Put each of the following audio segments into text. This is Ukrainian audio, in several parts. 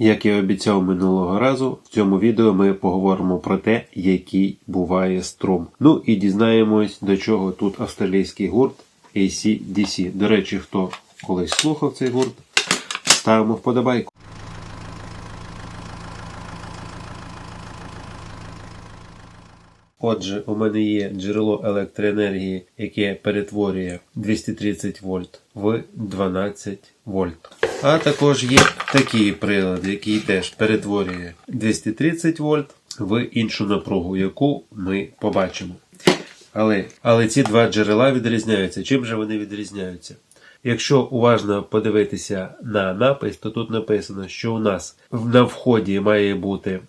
Як і обіцяв минулого разу, в цьому відео ми поговоримо про те, який буває струм. Ну і дізнаємось, до чого тут австралійський гурт AC/DC. До речі, хто колись слухав цей гурт, ставимо вподобайку. Отже, у мене є джерело електроенергії, яке перетворює 230 вольт в 12 вольт. А також є такий прилад, який теж перетворює 230 вольт в іншу напругу, яку ми побачимо. Але, але ці два джерела відрізняються. Чим же вони відрізняються? Якщо уважно подивитися на напис, то тут написано, що у нас на вході має бути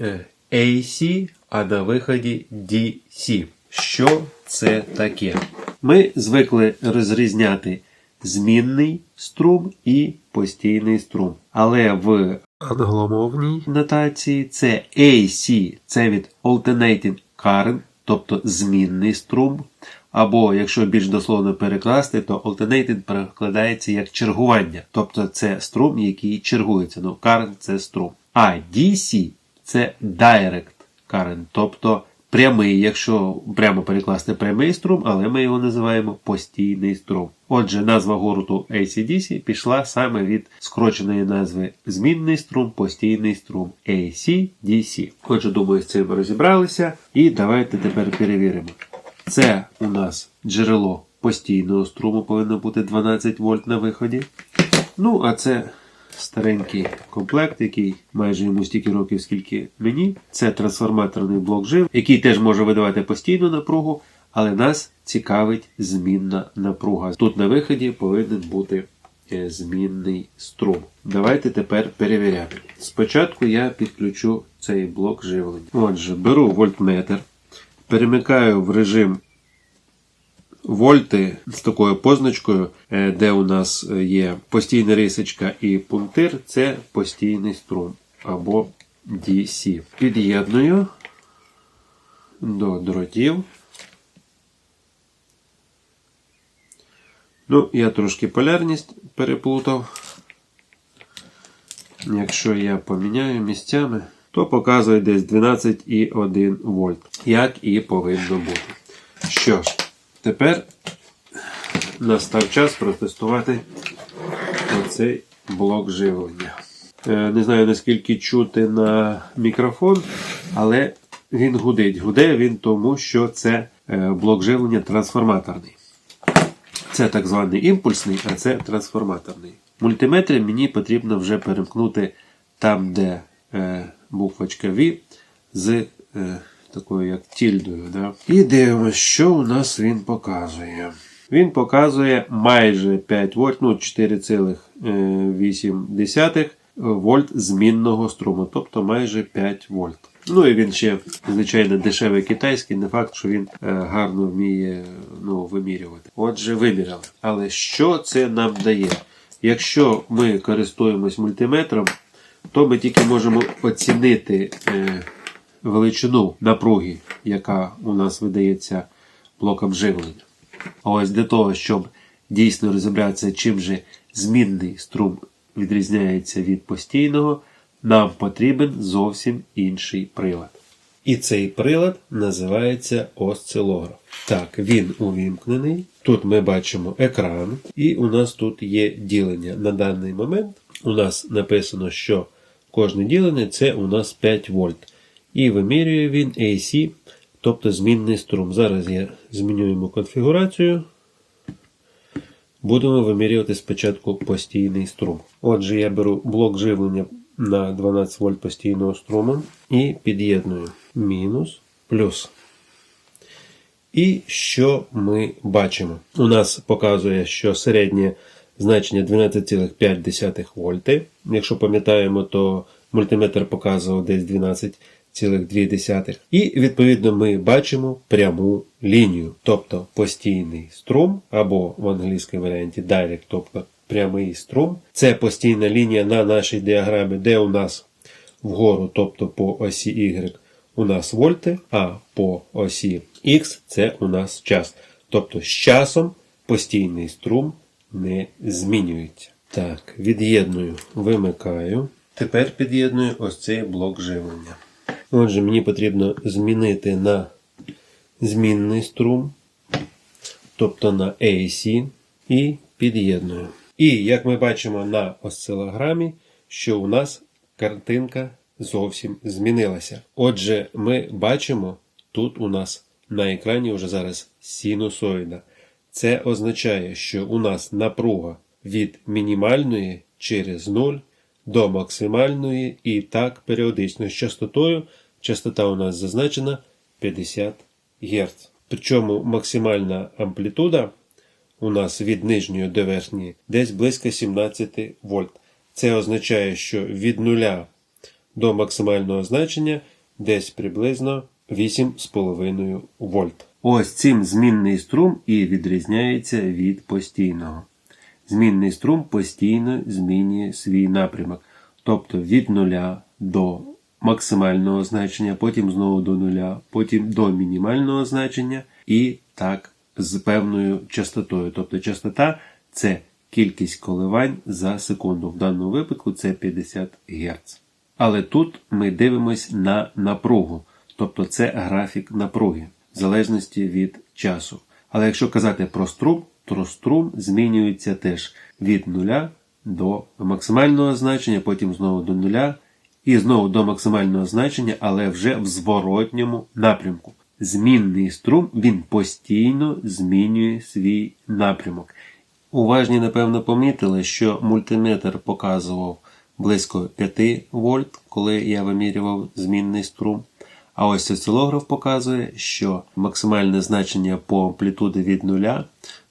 е, AC, а на виході DC. Що це таке? Ми звикли розрізняти змінний струм і постійний струм. Але в англомовній нотації це AC, це від Alternating Current, тобто змінний струм. Або, якщо більш дословно перекласти, то alternating перекладається як чергування. Тобто це струм, який чергується. Ну, current – це струм. А DC це direct current, тобто прямий, якщо прямо перекласти прямий струм, але ми його називаємо постійний струм. Отже, назва гурту ACDC пішла саме від скороченої назви змінний струм, постійний струм AC/DC. Отже, думаю, з цим розібралися. І давайте тепер перевіримо. Це у нас джерело постійного струму повинно бути 12 вольт на виході. Ну, а це старенький комплект, який майже йому стільки років, скільки мені. Це трансформаторний блок жив, який теж може видавати постійну напругу, але нас цікавить змінна напруга. Тут на виході повинен бути е, змінний струм. Давайте тепер перевіряти. Спочатку я підключу цей блок живлення. Отже, беру вольтметр, перемикаю в режим вольти з такою позначкою, е, де у нас є постійна рисочка і пунктир, це постійний струм або DC. Під'єдную до дротів. Ну, я трошки полярність переплутав. Якщо я поміняю місцями, то показує десь 12,1 вольт, як і повинно бути. Що ж, тепер настав час протестувати оцей блок живлення. Е, Не знаю наскільки чути на мікрофон, але він гудить. Гуде він тому, що це е, блок живлення трансформаторний. Це так званий імпульсний, а це трансформаторний. Мультиметри мені потрібно вже перемкнути там, де е, буквочка V з е, такою як тільдою. Да? І дивимося, що у нас він показує. Він показує майже 5 вольт, ну 4,8 вольт змінного струму, тобто майже 5 вольт. Ну і він ще, звичайно, дешевий китайський, не факт, що він е, гарно вміє ну, вимірювати. Отже, виміряли. Але що це нам дає? Якщо ми користуємось мультиметром, то ми тільки можемо оцінити е, величину напруги, яка у нас видається блоком живлення. А ось для того, щоб дійсно розібратися, чим же змінний струм відрізняється від постійного, нам потрібен зовсім інший прилад. І цей прилад називається осцилограф. Так, він увімкнений. Тут ми бачимо екран, і у нас тут є ділення. На даний момент у нас написано, що кожне ділення це у нас 5 вольт. І вимірює він AC, тобто змінний струм. Зараз я зміню йому конфігурацію. Будемо вимірювати спочатку постійний струм. Отже, я беру блок живлення на 12 вольт постійного струму і під'єдную мінус плюс. І що ми бачимо? У нас показує, що середнє значення 12,5 вольти. Якщо пам'ятаємо, то мультиметр показував десь 12,2. І відповідно ми бачимо пряму лінію, тобто постійний струм, або в англійському варіанті direct, тобто прямий струм. Це постійна лінія на нашій діаграмі, де у нас вгору, тобто по осі Y, у нас вольти, а по осі X це у нас час. Тобто з часом постійний струм не змінюється. Так, від'єдную, вимикаю. Тепер під'єдную ось цей блок живлення. Отже, мені потрібно змінити на змінний струм, тобто на AC, і під'єдную. І як ми бачимо на осцилограмі, що у нас картинка зовсім змінилася. Отже, ми бачимо, тут у нас на екрані вже зараз синусоїда. Це означає, що у нас напруга від мінімальної через 0 до максимальної і так періодично з частотою. Частота у нас зазначена 50 Гц. Причому максимальна амплітуда у нас від нижньої до верхньої десь близько 17 вольт. Це означає, що від нуля до максимального значення десь приблизно 8,5 вольт. Ось цим змінний струм і відрізняється від постійного. Змінний струм постійно змінює свій напрямок, тобто від нуля до максимального значення, потім знову до нуля, потім до мінімального значення і так з певною частотою. Тобто частота це кількість коливань за секунду. В даному випадку це 50 Гц. Але тут ми дивимось на напругу, тобто це графік напруги, в залежності від часу. Але якщо казати про струм, то струм змінюється теж від нуля до максимального значення, потім знову до нуля, і знову до максимального значення, але вже в зворотньому напрямку. Змінний струм він постійно змінює свій напрямок. Уважні, напевно, помітили, що мультиметр показував близько 5 вольт, коли я вимірював змінний струм. А ось осцилограф показує, що максимальне значення по амплітуді від 0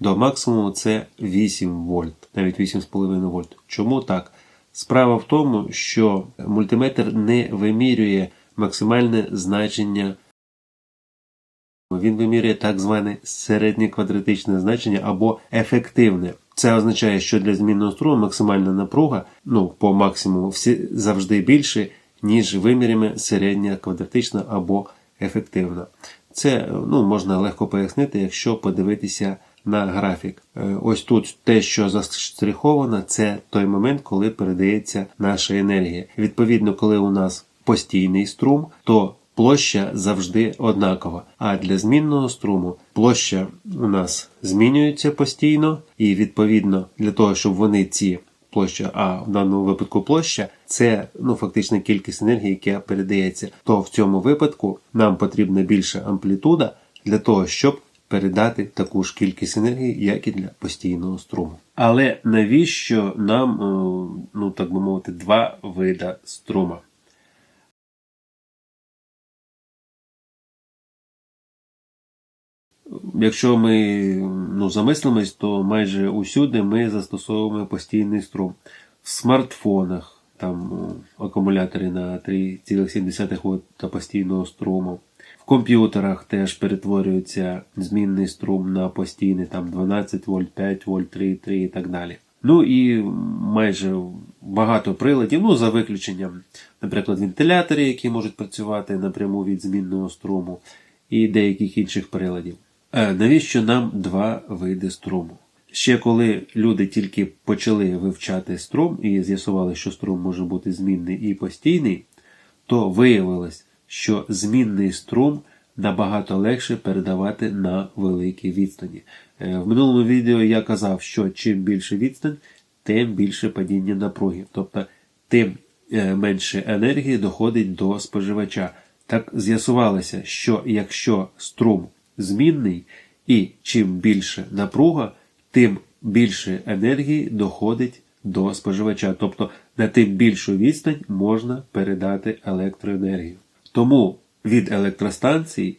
до максимуму це 8 вольт, навіть 8,5 вольт. Чому так? Справа в тому, що мультиметр не вимірює максимальне значення. Він вимірює так зване середнє квадратичне значення або ефективне. Це означає, що для змінного струму максимальна напруга ну, по максимуму всі завжди більше, ніж виміряємо середня квадратична або ефективна. Це ну, можна легко пояснити, якщо подивитися на графік. Е, Ось тут те, що застриховано, це той момент, коли передається наша енергія. Відповідно, коли у нас постійний струм, то площа завжди однакова. А для змінного струму площа у нас змінюється постійно, і відповідно для того, щоб вони ці площа, а в даному випадку площа це ну фактично кількість енергії, яка передається. То в цьому випадку нам потрібна більша амплітуда для того, щоб передати таку ж кількість енергії, як і для постійного струму. Але навіщо нам, е, ну так би мовити, два вида струма? Якщо ми ну, замислимось, то майже усюди ми застосовуємо постійний струм. В смартфонах там акумулятори на 3,7 Вт постійного струму. Комп'ютерах теж перетворюється змінний струм на постійний, там 12 вольт, 5 вольт, 3,3 і так далі. Ну і майже багато приладів, ну за виключенням, наприклад, вентилятори, які можуть працювати напряму від змінного струму, і деяких інших приладів. Е, Навіщо нам два види струму? Ще коли люди тільки почали вивчати струм і з'ясували, що струм може бути змінний і постійний, то виявилось, що змінний струм набагато легше передавати на великій відстані. Е, В минулому відео я казав, що чим більше відстань, тим більше падіння напруги. Тобто, тим е, менше енергії доходить до споживача. Так з'ясувалося, що якщо струм змінний, і чим більше напруга, тим більше енергії доходить до споживача. Тобто на тим більшу відстань можна передати електроенергію. Тому від електростанцій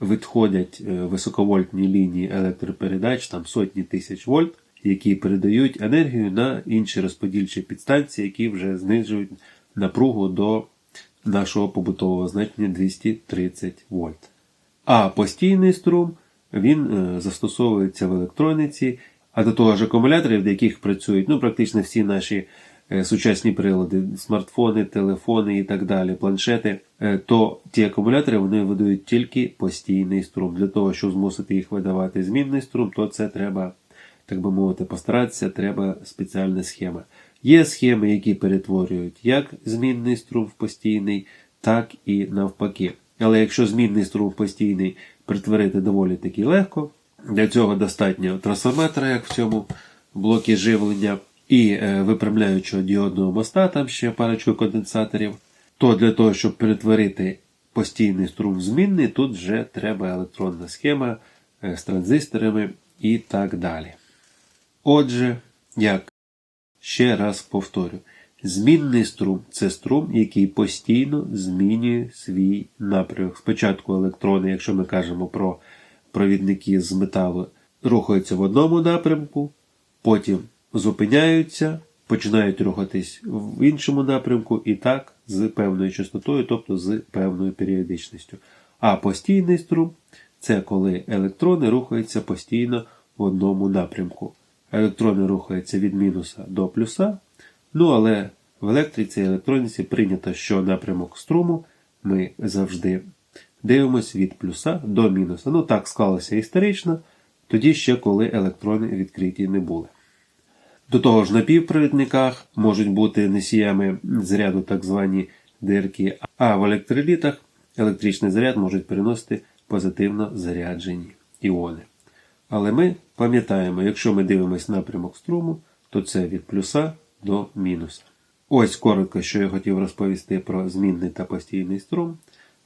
відходять е, високовольтні лінії електропередач, там сотні тисяч вольт, які передають енергію на інші розподільчі підстанції, які вже знижують напругу до нашого побутового значення 230 вольт. А постійний струм він е, застосовується в електроніці, а до того ж акумуляторів, в яких працюють ну, практично всі наші сучасні прилади, смартфони, телефони і так далі, планшети, е, то ті акумулятори вони видають тільки постійний струм. Для того, щоб змусити їх видавати змінний струм, то це треба, так би мовити, постаратися, треба спеціальна схема. Є схеми, які перетворюють як змінний струм в постійний, так і навпаки. Але якщо змінний струм в постійний перетворити доволі таки легко, для цього достатньо трансформатора, як в цьому блокі живлення, і е, випрямляючого діодного моста, там ще парочку конденсаторів, то для того, щоб перетворити постійний струм в змінний, тут вже треба електронна схема е, з транзисторами і так далі. Отже, як ще раз повторю, змінний струм це струм, який постійно змінює свій напрямок. Спочатку електрони, якщо ми кажемо про провідники з металу, рухаються в одному напрямку, потім зупиняються, починають рухатись в іншому напрямку і так з певною частотою, тобто з певною періодичністю. А постійний струм це коли електрони рухаються постійно в одному напрямку. Електрони рухаються від мінуса до плюса. Ну, але в електриці і електроніці прийнято, що напрямок струму ми завжди дивимося від плюса до мінуса. Ну, так склалося історично, тоді ще коли електрони відкриті не були. До того ж, на півпровідниках можуть бути носіями заряду так звані дирки, а в електролітах електричний заряд можуть переносити позитивно заряджені іони. Але ми пам'ятаємо, якщо ми дивимося напрямок струму, то це від плюса до мінуса. Ось коротко, що я хотів розповісти про змінний та постійний струм.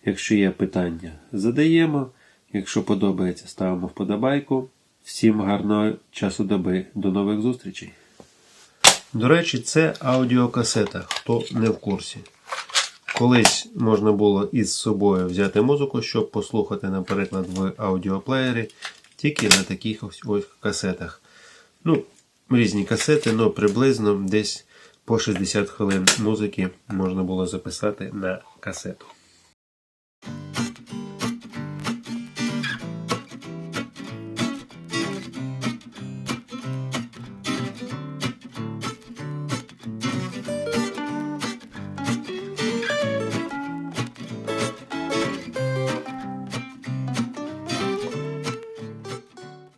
Якщо є питання, задаємо. Якщо подобається, ставимо вподобайку. Всім гарного часу доби. До нових зустрічей. До речі, це аудіокасета, хто не в курсі. Колись можна було із собою взяти музику, щоб послухати, наприклад, в аудіоплеєрі, тільки на таких ось, ось касетах. Ну, різні касети, але приблизно десь по 60 хвилин музики можна було записати на касету.